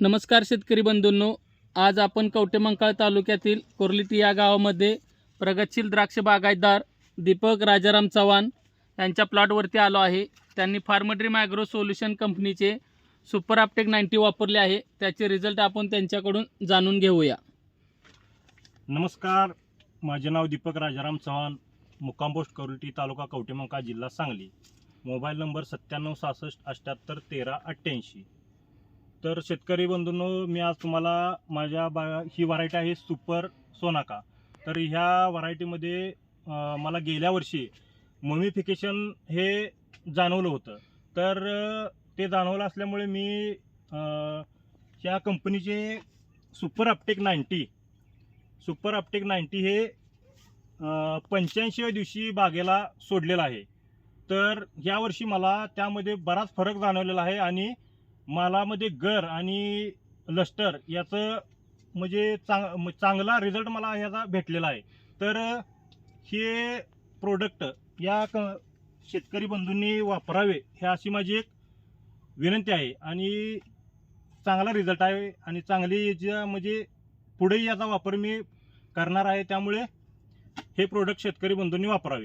नमस्कार शेतकरी बंधूंनो आज आपण कवटेमंकाळ तालुक्यातील कोर्लिटी या गावामध्ये प्रगतशील द्राक्ष बागायतदार दीपक राजाराम चव्हाण यांच्या प्लॉटवरती आलो आहे. त्यांनी फार्मड्रीम ॲग्रो सोल्युशन कंपनीचे सुपर आपटेक नाईन्टी वापरले आहे. त्याचे रिझल्ट आपण त्यांच्याकडून जाणून घेऊया. नमस्कार माझे नाव दीपक राजाराम चव्हाण मुक्काम पोस्ट तालुका कवटेमंकाळ जिल्हा सांगली. मोबाईल नंबर सत्त्याण्णव सहासष्ट अठ्ठ्याहत्तर तेरा अठ्ठ्याऐंशी. तर शेतकरी बंधूंनो मी आज तुम्हाला माझ्या बा ही व्हरायटी आहे सुपर सोनाका. तर ह्या व्हरायटीमध्ये मला गेल्या वर्षी मोमिफिकेशन हे जाणवलं होतं. तर ते जाणवलं असल्यामुळे मी या ह्या कंपनीचे super uptake ninety super uptake ninety हे पंच्याऐंशीव्या दिवशी बागेला सोडलेलं आहे. तर यावर्षी मला त्यामध्ये बराच फरक जाणवलेला आहे आणि मालामध्ये गर आणि लस्टर याचं म्हणजे चांग म- चांगला रिझल्ट मला ह्याचा भेटलेला आहे. तर हे प्रोडक्ट या क शेतकरी बंधूंनी वापरावे हे अशी माझी एक विनंती आहे. आणि चांगला रिझल्ट आहे आणि चांगली ज्या म्हणजे पुढेही याचा वापर मी करणार आहे त्यामुळे हे प्रोडक्ट शेतकरी बंधूंनी वापरावे.